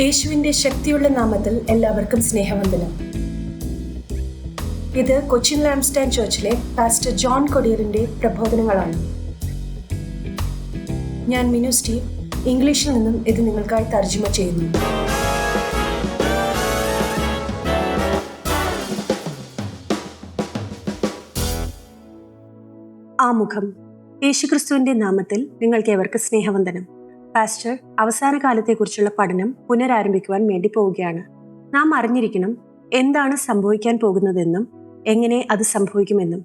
യേശുവിന്റെ ശക്തിയുള്ള നാമത്തിൽ എല്ലാവർക്കും സ്നേഹവന്ദനം. ഇത് കൊച്ചിൻ ലാംസ്റ്റാൻ ചർച്ചിലെ പാസ്റ്റർ ജോൺ കൊടിയറിന്റെ പ്രബോധനങ്ങളാണ്. ഞാൻ മിനു സ്റ്റീവ് ഇംഗ്ലീഷിൽ നിന്നും ഇത് നിങ്ങൾക്കായി തർജമ ചെയ്യുന്നു. ആമുഖം. യേശുക്രിസ്തുവിന്റെ നാമത്തിൽ നിങ്ങൾക്ക് ഏവർക്ക് സ്നേഹവന്ദനം. പാസ്റ്റർ അവസാന കാലത്തെക്കുറിച്ചുള്ള പഠനം പുനരാരംഭിക്കുവാൻ വേണ്ടി പോവുകയാണ്. നാം അറിഞ്ഞിരിക്കണം എന്താണ് സംഭവിക്കാൻ പോകുന്നതെന്നും എങ്ങനെ അത് സംഭവിക്കുമെന്നും.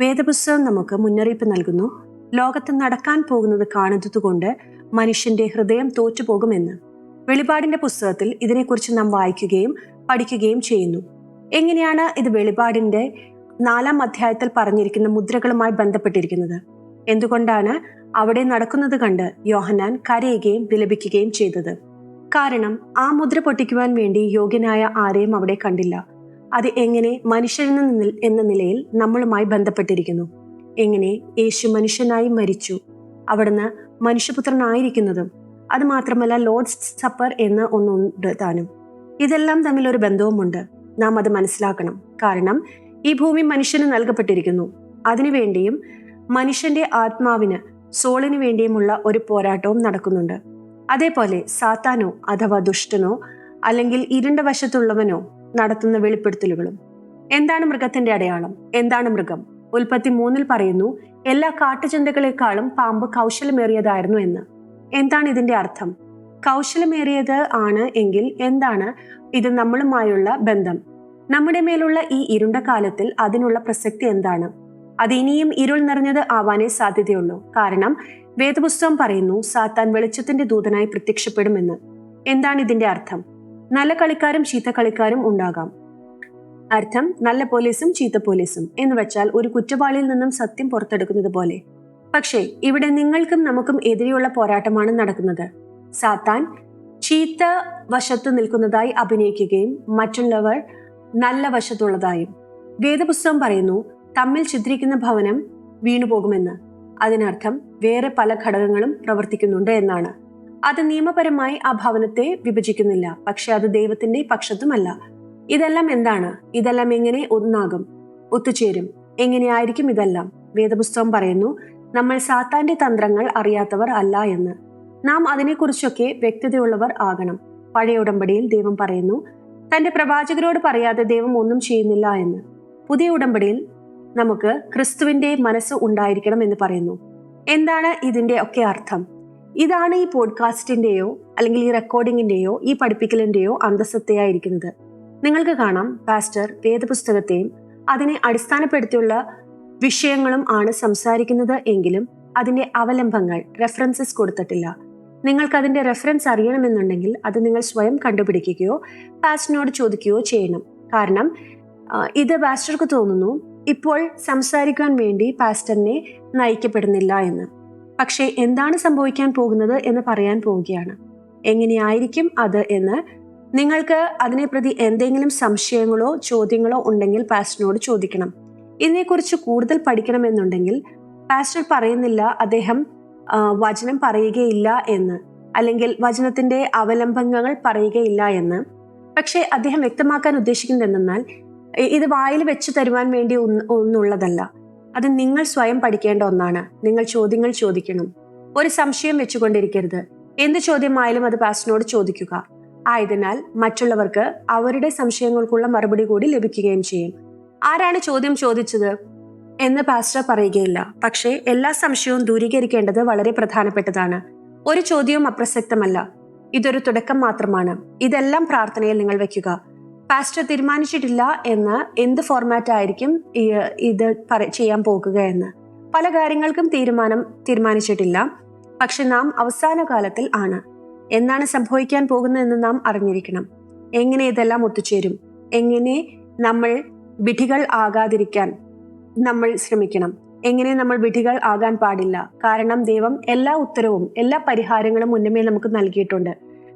വേദപുസ്തകം നമുക്ക് മുന്നറിയിപ്പ് നൽകുന്നു. ലോകത്ത് നടക്കാൻ പോകുന്നത് കാണുന്നതുകൊണ്ട് മനുഷ്യന്റെ ഹൃദയം തോറ്റുപോകുമെന്ന്. വെളിപാടിന്റെ പുസ്തകത്തിൽ ഇതിനെക്കുറിച്ച് നാം വായിക്കുകയും പഠിക്കുകയും ചെയ്യുന്നു. എങ്ങനെയാണ് ഇത് വെളിപാടിന്റെ നാലാം അധ്യായത്തിൽ പറഞ്ഞിരിക്കുന്ന മുദ്രകളുമായി ബന്ധപ്പെട്ടിരിക്കുന്നത്? എന്തുകൊണ്ടാണ് അവിടെ നടക്കുന്നത് കണ്ട് യോഹന്നാൻ കരയുകയും വിലപിക്കുകയും ചെയ്തത്? കാരണം ആ മുദ്ര പൊട്ടിക്കുവാൻ വേണ്ടി യോഗ്യനായ ആരെയും അവിടെ കണ്ടില്ല. അത് എങ്ങനെ മനുഷ്യരെന്ന എന്ന നിലയിൽ നമ്മളുമായി ബന്ധപ്പെട്ടിരിക്കുന്നു. എങ്ങനെ യേശു മനുഷ്യനായി മരിച്ചു. അവിടുന്ന് മനുഷ്യപുത്രനായിരിക്കുന്നതും അത് മാത്രമല്ല ലോഡ്സ് സപ്പർ എന്ന് ഒന്നുണ്ട് താനും. ഇതെല്ലാം തമ്മിൽ ഒരു ബന്ധവുമുണ്ട്. നാം അത് മനസ്സിലാക്കണം. കാരണം ഈ ഭൂമി മനുഷ്യന് നൽകപ്പെട്ടിരിക്കുന്നു. അതിനുവേണ്ടിയും മനുഷ്യന്റെ ആത്മാവിന് സോളിന് വേണ്ടിയുമുള്ള ഒരു പോരാട്ടവും നടക്കുന്നുണ്ട്. അതേപോലെ സാത്താനോ അഥവാ ദുഷ്ടനോ അല്ലെങ്കിൽ ഇരുണ്ട വശത്തുള്ളവനോ നടത്തുന്ന വെളിപ്പെടുത്തലുകളും. എന്താണ് മൃഗത്തിന്റെ അടയാളം? എന്താണ് മൃഗം? ഉൽപ്പത്തി മൂന്നിൽ പറയുന്നു എല്ലാ കാട്ടുചന്തകളെക്കാളും പാമ്പ് കൗശലമേറിയതായിരുന്നു എന്ന്. എന്താണ് ഇതിന്റെ അർത്ഥം? കൗശലമേറിയത് ആണ് എങ്കിൽ എന്താണ് ഇത് നമ്മളുമായുള്ള ബന്ധം? നമ്മുടെ മേലുള്ള ഈ ഇരുണ്ട കാലത്തിൽ അതിനുള്ള പ്രസക്തി എന്താണ്? അത് ഇനിയും ഇരുൾ നിറഞ്ഞത് ആവാനേ സാധ്യതയുള്ളൂ. കാരണം വേദപുസ്തകം പറയുന്നു സാത്താൻ വെളിച്ചത്തിന്റെ ദൂതനായി പ്രത്യക്ഷപ്പെടുമെന്ന്. എന്താണ് ഇതിന്റെ അർത്ഥം? നല്ല കളിക്കാരും ചീത്ത കളിക്കാരും ഉണ്ടാകാം. അർത്ഥം നല്ല പോലീസും ചീത്ത പോലീസും എന്ന് വെച്ചാൽ ഒരു കുറ്റവാളിയിൽ നിന്നും സത്യം പുറത്തെടുക്കുന്നത് പോലെ. പക്ഷേ ഇവിടെ നിങ്ങൾക്കും നമുക്കും എതിരെയുള്ള പോരാട്ടമാണ് നടക്കുന്നത്. സാത്താൻ ചീത്ത വശത്ത് നിൽക്കുന്നതായി അഭിനയിക്കുകയും മറ്റുള്ളവർ നല്ല വശത്തുള്ളതായും. വേദപുസ്തകം പറയുന്നു തമ്മിൽ ചിത്രിക്കുന്ന ഭവനം വീണുപോകുമെന്ന്. അതിനർത്ഥം വേറെ പല ഘടകങ്ങളും പ്രവർത്തിക്കുന്നുണ്ട് എന്നാണ്. അത് നിയമപരമായി ആ ഭവനത്തെ വിഭജിക്കുന്നില്ല. പക്ഷെ അത് ദൈവത്തിന്റെ പക്ഷത്തുമല്ല. ഇതെല്ലാം എന്താണ്? ഇതെല്ലാം എങ്ങനെ ഒന്നാകും? ഒത്തുചേരും. എങ്ങനെയായിരിക്കും ഇതെല്ലാം? വേദപുസ്തകം പറയുന്നു നമ്മൾ സാത്താന്റെ തന്ത്രങ്ങൾ അറിയാത്തവർ അല്ല എന്ന്. നാം അതിനെക്കുറിച്ചൊക്കെ വ്യക്തതയുള്ളവർ ആകണം. പഴയ ഉടമ്പടിയിൽ ദൈവം പറയുന്നു തന്റെ പ്രവാചകരോട് പറയാതെ ദൈവം ഒന്നും ചെയ്യുന്നില്ല എന്ന്. പുതിയ ഉടമ്പടിയിൽ നമുക്ക് ക്രിസ്തുവിന്റെ മനസ്സ് ഉണ്ടായിരിക്കണം എന്ന് പറയുന്നു. എന്താണ് ഇതിന്റെ ഒക്കെ അർത്ഥം? ഇതാണ് ഈ പോഡ്കാസ്റ്റിന്റെയോ അല്ലെങ്കിൽ ഈ റെക്കോർഡിങ്ങിന്റെയോ ഈ പഠിപ്പിക്കലിന്റെയോ അന്തസ്സത്തെയായിരിക്കുന്നത് നിങ്ങൾക്ക് കാണാം പാസ്റ്റർ വേദപുസ്തകത്തെയും അതിനെ അടിസ്ഥാനപ്പെടുത്തിയുള്ള വിഷയങ്ങളും ആണ് സംസാരിക്കുന്നത് എങ്കിലും അതിന്റെ അവലംബങ്ങൾ റെഫറൻസസ് കൊടുത്തിട്ടില്ല. നിങ്ങൾക്ക് അതിന്റെ റെഫറൻസ് അറിയണമെന്നുണ്ടെങ്കിൽ അത് നിങ്ങൾ സ്വയം കണ്ടുപിടിക്കുകയോ പാസ്റ്ററിനോട് ചോദിക്കുകയോ ചെയ്യണം. കാരണം ഇത് പാസ്റ്റർക്ക് തോന്നുന്നു ഇപ്പോൾ സംസാരിക്കാൻ വേണ്ടി പാസ്റ്ററിനെ നയിക്കപ്പെടുന്നില്ല എന്ന്. പക്ഷേ എന്താണ് സംഭവിക്കാൻ പോകുന്നത് എന്ന് പറയാൻ പോവുകയാണ്. എങ്ങനെയായിരിക്കും അത് എന്ന് നിങ്ങൾക്ക് അതിനെ പ്രതി എന്തെങ്കിലും സംശയങ്ങളോ ചോദ്യങ്ങളോ ഉണ്ടെങ്കിൽ പാസ്റ്ററിനോട് ചോദിക്കണം. ഇതിനെക്കുറിച്ച് കൂടുതൽ പഠിക്കണമെന്നുണ്ടെങ്കിൽ പാസ്റ്റർ പറയുന്നില്ല അദ്ദേഹം വചനം പറയുകയില്ല എന്ന്. അല്ലെങ്കിൽ വചനത്തിന്റെ അവലംബങ്ങൾ പറയുകയില്ല എന്ന്. പക്ഷേ അദ്ദേഹം വ്യക്തമാക്കാൻ ഉദ്ദേശിക്കുന്നത് എന്തെന്നാൽ ഇത് വായിൽ വെച്ച് തരുവാൻ വേണ്ടി ഒന്നുള്ളതല്ല. അത് നിങ്ങൾ സ്വയം പഠിക്കേണ്ട ഒന്നാണ്. നിങ്ങൾ ചോദ്യങ്ങൾ ചോദിക്കണം. ഒരു സംശയം വെച്ചുകൊണ്ടിരിക്കരുത്. എന്ത് ചോദ്യമായാലും അത് പാസ്റ്റിനോട് ചോദിക്കുക. ആയതിനാൽ മറ്റുള്ളവർക്ക് അവരുടെ സംശയങ്ങൾക്കുള്ള മറുപടി കൂടി ലഭിക്കുകയും ചെയ്യും. ആരാണ് ചോദ്യം ചോദിച്ചത്? എന്ന് പാസ്റ്റർ പറയുകയില്ല. പക്ഷേ എല്ലാ സംശയവും ദൂരീകരിക്കേണ്ടത് വളരെ പ്രധാനപ്പെട്ടതാണ്. ഒരു ചോദ്യവും അപ്രസക്തമല്ല. ഇതൊരു തുടക്കം മാത്രമാണ്. ഇതെല്ലാം പ്രാർത്ഥനയിൽ നിങ്ങൾ വെക്കുക. പാസ്റ്റർ തീരുമാനിച്ചിട്ടില്ല എന്ന് എന്ത് ഫോർമാറ്റ് ആയിരിക്കും ഇത് ചെയ്യാൻ പോകുക എന്ന്. പല കാര്യങ്ങൾക്കും തീരുമാനം തീരുമാനിച്ചിട്ടില്ല. പക്ഷെ നാം അവസാന കാലത്തിൽ ആണ്. എന്നാണ് സംഭവിക്കാൻ പോകുന്നതെന്ന് നാം അറിഞ്ഞിരിക്കണം. എങ്ങനെ ഇതെല്ലാം ഒത്തുചേരും? എങ്ങനെ നമ്മൾ വിധികൾ ആകാതിരിക്കാൻ നമ്മൾ ശ്രമിക്കണം? എങ്ങനെ നമ്മൾ വിധികൾ ആകാൻ പാടില്ല? കാരണം ദൈവം എല്ലാ ഉത്തരവും എല്ലാ പരിഹാരങ്ങളും മുന്നമേ നമുക്ക് നൽകിയിട്ടുണ്ട്.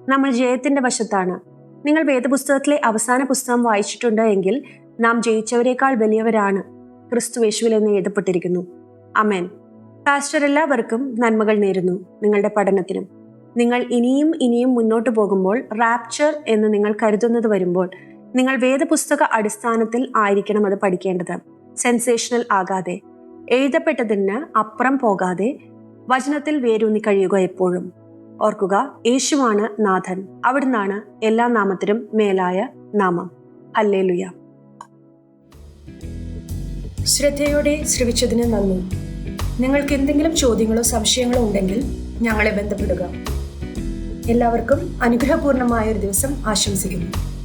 നമ്മൾ ജയത്തിന്റെ വശത്താണ്. നിങ്ങൾ വേദപുസ്തകത്തിലെ അവസാന പുസ്തകം വായിച്ചിട്ടുണ്ട് എങ്കിൽ നാം ജയിച്ചവരെക്കാൾ വലിയവരാണ് ക്രിസ്തു യേശുവിൽ എന്ന് എഴുതപ്പെട്ടിരിക്കുന്നു. അമേൻ പാസ്റ്റർ എല്ലാവർക്കും നന്മകൾ നേരുന്നു നിങ്ങളുടെ പഠനത്തിനും. നിങ്ങൾ ഇനിയും ഇനിയും മുന്നോട്ട് പോകുമ്പോൾ റാപ്ചർ എന്ന് നിങ്ങൾ കരുതുന്നത് വരുമ്പോൾ നിങ്ങൾ വേദപുസ്തക അടിസ്ഥാനത്തിൽ ആയിരിക്കണം അത് പഠിക്കേണ്ടത്. സെൻസേഷണൽ ആകാതെ. എഴുതപ്പെട്ടതിന് അപ്പുറം പോകാതെ വചനത്തിൽ വേരൂന്നി കഴിയുക എപ്പോഴും. ഓർക്കുക യേശുവാണ് നാഥൻ. അവിടുന്നാണ് എല്ലാ നാമത്തിനും മേലായ നാമം. ഹല്ലേലുയ. ശ്രദ്ധയോടെ ശ്രവിച്ചതിന് നന്ദി. നിങ്ങൾക്ക് എന്തെങ്കിലും ചോദ്യങ്ങളോ സംശയങ്ങളോ ഉണ്ടെങ്കിൽ ഞങ്ങളെ ബന്ധപ്പെടുക. എല്ലാവർക്കും അനുഗ്രഹപൂർണമായ ഒരു ദിവസം ആശംസിക്കുന്നു.